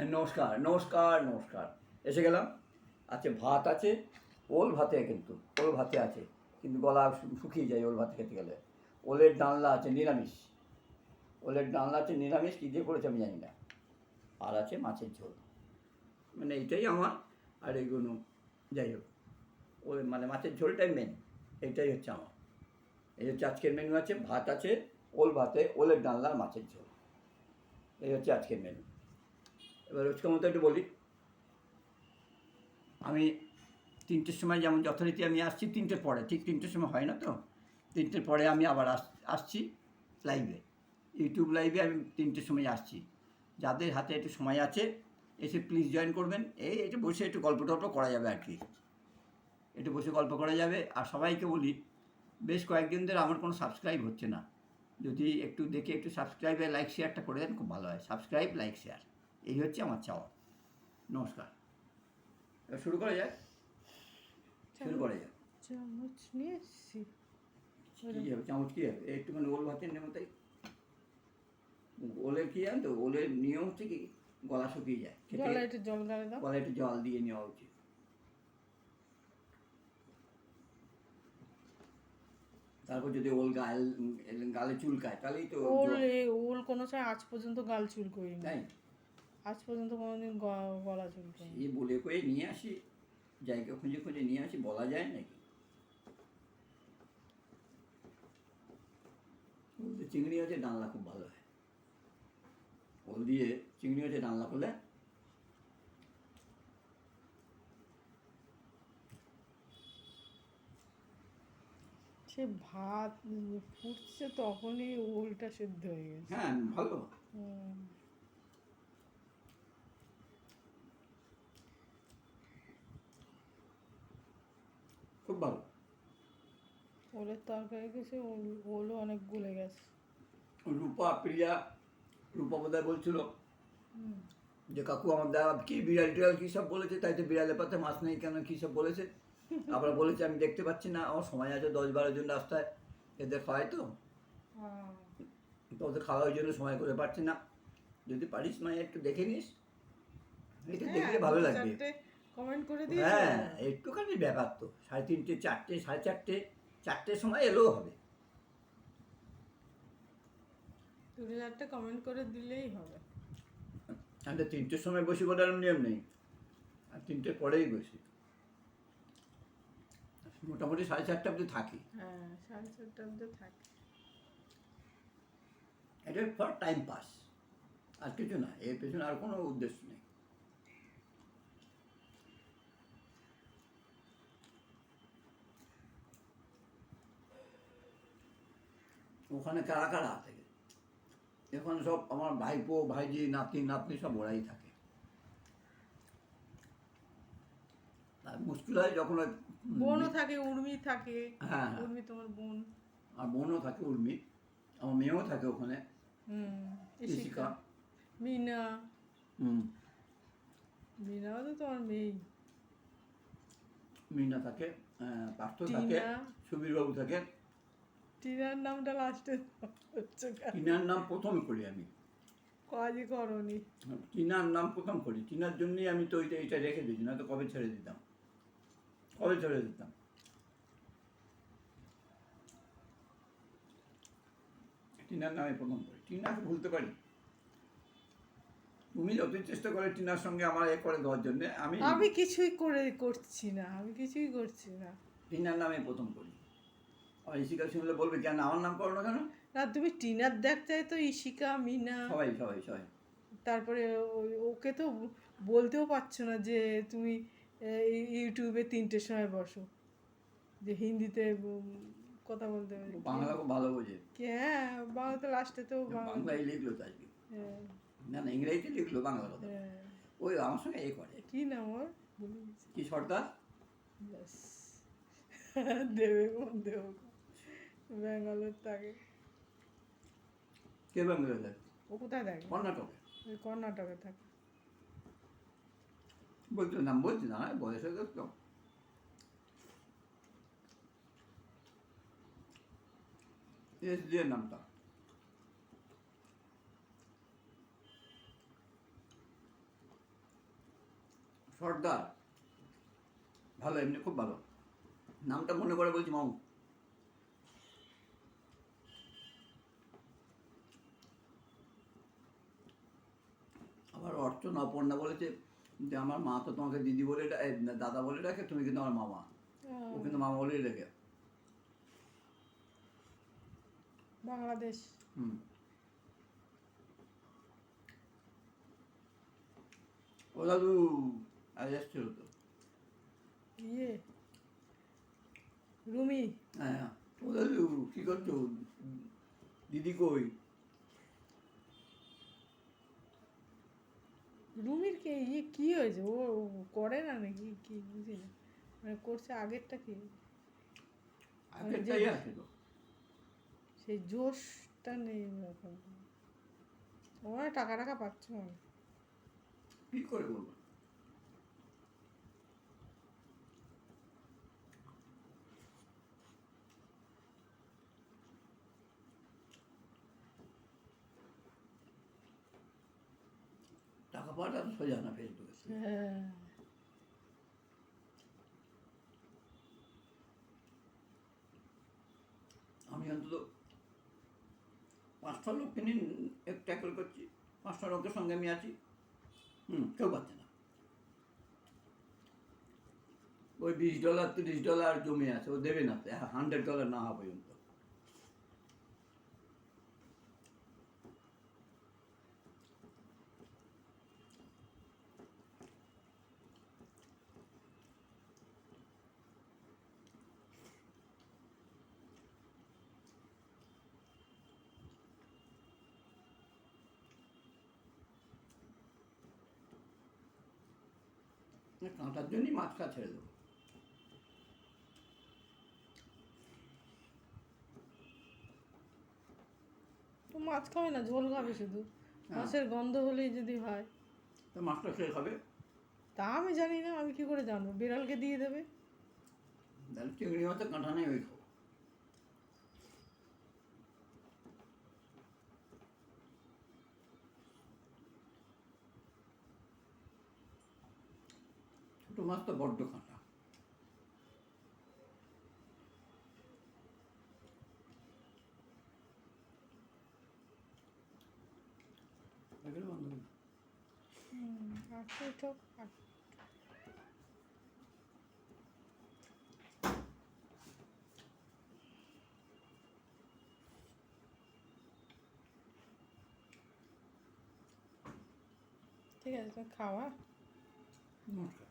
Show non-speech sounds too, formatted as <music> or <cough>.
হ্যাঁ নমস্কার নমস্কার নমস্কার। এসে গেলাম। আছে, ভাত আছে, ওল ভাতে কিন্তু, ওল ভাতে আছে, কিন্তু গলা শুকিয়ে যায় ওল ভাত খেতে গেলে। ওলের ডালনা আছে, নিরামিষ। ওলের ডালনা আছে, নিরামিষ, কী দিয়ে করেছে আমি জানি না। আর আছে মাছের ঝোল। মানে এইটাই আমার, আর এইগুলো যাই হোক। ওই মানে মাছের ঝোলটাই মেন এইটাই হচ্ছে আমার। এই হচ্ছে আজকের মেনু আছে, ভাত আছে, ওল ভাতে, ওলের ডালনা আর মাছের ঝোল। এই হচ্ছে আজকের মেনু এবার রোজকার মতো একটু বলি। আমি তিনটের সময় যেমন যথারীতি আমি আসছি, তিনটের পরে, ঠিক তিনটের সময় হয় না তো? তিনটের পরে আমি আবার আস, আসছি লাইভে ইউটিউব লাইভে আমি তিনটের সময় আসছি। যাদের হাতে একটু সময় আছে, এসে প্লিজ জয়েন করবেন। এই একটু বসে একটু গল্প টল্প করা যাবে আর কি। একটু বসে গল্প করা যাবে। আর সবাইকে বলি, বেশ কয়েকদিন ধরে আমার কোনো সাবস্ক্রাইব হচ্ছে না। যদি একটু দেখে একটু সাবস্ক্রাইব লাইক শেয়ারটা করে দেন, খুব ভালো হয়। সাবস্ক্রাইব লাইক শেয়ার এই হচ্ছে আমার চাওয়া। নমস্কার। শুরু করা যায় শুরু করা যায় চামচ নিয়ে এসছি। কী হবে চামচ কী হবে? একটুখানি ওল ভাতের নেমো তাই? ওলের কী জানো তো ওলের নিয়ম হচ্ছে কি গলা শুকিয়ে যায়। গলায় একটু জল গালে দাও। গলায় একটু জল দিয়ে নেওয়া উচিত। তারপর যদি ওল গাল গালে চুলকায় তাহলেই তো ওল। ওল কোনো সময় আজ পর্যন্ত গাল চুল করিনি তাই? আজ পর্যন্ত কোনোদিন গলা চুল করিনি এই বলে করে নিয়ে আসি জায়গা খুঁজে খুঁজে নিয়ে আসি বলা যায় নাকি? চিংড়ি আছে ডালনা খুব ভালো হয়। ওল দিয়ে চিংড়ি আছে ডালনা করলে সে ভাত ফুটছে তখনই ওলটা সেদ্ধ হয়ে গেছে। হ্যাঁ ভালো। হুম। ভালো। ওলের তরকারি গেছে ওল ওলও অনেক গলে গেছে। রূপা প্রিয়া রূপা বোধহয় বলছিল যে কাকু আমার দাদা কি বিড়াল টিড়াল কী সব বলেছে? তাই তো বিড়ালের পাতে মাছ নেই কেন কী সব বলেছে? <laughs> আবার বলেছে আমি দেখতে পাচ্ছি না আমার সময় আছে দশ বারো জন রাস্তায় এদের খাওয়াই তো? তো ওদের খাওয়ার জন্য সময় করে পারছি না। যদি পারিস মানে একটু দেখে নিস। এটা দেখলে হ্যাঁ, ভালো লাগবে। কমেন্ট করে দিয়ে হ্যাঁ একটুখানি ব্যাপার তো। সাড়ে তিনটে চারটে সাড়ে চারটে চারটের সময় এলেও হবে। দুটো চারটে কমেন্ট করে দিলেই হবে। আমি তিনটের সময় বসি বলে আর নিয়ম নেই। আর তিনটের পরেই বসি। মোটামুটি সাড়ে চারটে অবধি থাকি। হ্যাঁ সাড়ে চারটার মধ্যে থাকে। এটা ফর টাইম পাস আর কিছু না এর পেছনে আর কোনো উদ্দেশ্য নেই। ওখানে কারা কারা থাকে এখানে সব আমার ভাইপো ভাইজি নাতি নাতনি সব ওরাই থাকে। মুশকিল হয় যখন বোনও থাকে উর্মি থাকে। হ্যাঁ, হ্যাঁ। উর্মি তোমার বোন। আর বোনও থাকে উর্মি। আমার মেয়েও থাকে ওখানে। হুম ইশিকা মিনা। হুম। মিনাও তো তোমার মেয়ে মিনা থাকে পার্থ থাকে। সুবীরবাবু থাকে। টিনার নামটা লাস্টে হচ্ছে? টিনার নাম প্রথম করি আমি। কাজই করনি। টিনার নাম প্রথম করি। টিনার জন্যই আমি তো ওইটা এটা রেখে দিয়েছি না তো কবে ছেড়ে দিতাম। কবে ছেড়ে দিতাম? টিনার নামে প্রথম করি। টিনাকে ভুলতে পারি। তুমি যতই চেষ্টা করে টিনার সঙ্গে আমার এ করে দেওয়ার জন্যে আমি আমি কিছুই করে করছি না। আমি কিছুই করছি না। টিনার নামে প্রথম করি। আর শুনলে বলবে কেন? আমার নাম করো না কেন? না তুমি টিনার দেখতে তো ইশিকা মিনা। সবাই সবাই সবাই। তারপরে ওকে তো বলতেও পারছ না যে তুমি ইউটিউবে তিনটের সময় বসো। যে হিন্দিতে কথা বলতে বাংলা খুব ভালো বোঝে। কি? হ্যাঁ বাংলাতে লাস্টে তো বাংলা। বাংলায় লিখলো তো আজকে। হ্যাঁ, না না ইংরেজিতে লিখলো বাংলা কথা। হ্যাঁ। ওই আমার সঙ্গে এ করে। কি নাম ওর? কি সর্দার? দেবে দেব। ব্যাঙ্গালোর থাকে। কে বাংলা ও কোথায় থাকে? কর্ণাটকে। ওই কর্ণাটকে থাকে। বলছো নাম বলছি না বয়স হয়ে গেছে তো। এস দিয়ে নামটা। সর্দার। ভালো এমনি খুব ভালো। নামটা মনে করে বলছি মামু। আবার অর্চনা অপর্ণা বলেছে যে আমার মা তো তোমাকে দিদি বলে দাদা বলে ডাকে তুমি কিন্তু আমার মামা। ও কিন্তু মামা বলেই ডাকে। বাংলাদেশ। হুম। ও দাদু আজ তো? ইয়ে রুমি। হ্যাঁ। ও দাদু কী করছ? দিদি কই? কে ইয়ে কি হয়েছে? ও করে না নাকি? কি বুঝি না। মানে করছে আগেরটা কি? তো সেই জোশটা নেই ওরা টাকা টাকা পাচ্ছে মনে কি করে বলব? পাওয়াটা তো সোজা না ফেসবুকে হ্যাঁ আমি অন্তত পাঁচটা লোককে নিয়ে ট্যাকল করছি, পাঁচটা লোকের সঙ্গে আমি আছি। হুম, কেউ পাচ্ছে না। ওই বিশ ডলার, তিরিশ ডলার জমে আছে, ও দেবে না হান্ড্রেড ডলার না হওয়া পর্যন্ত। কাঁটার জন্যই মাছটা ছেড়ে দেবো। তো মাছ খাবে না ঝোল খাবে শুধু। মাছের গন্ধ হলেই যদি হয়। তো মাছটা খেয়ে খাবে? তা আমি জানি না আমি কি করে জানব? বিড়ালকে দিয়ে দেবে। তাহলে চিংড়ি মাছের কাঁটা নেই ওই খাব। ছোটো মাছ তো বড্ড কাঁটা এগুলো বন্ধ করো। হুম তো। ঠিক আছে খাওয়া? নমস্কার।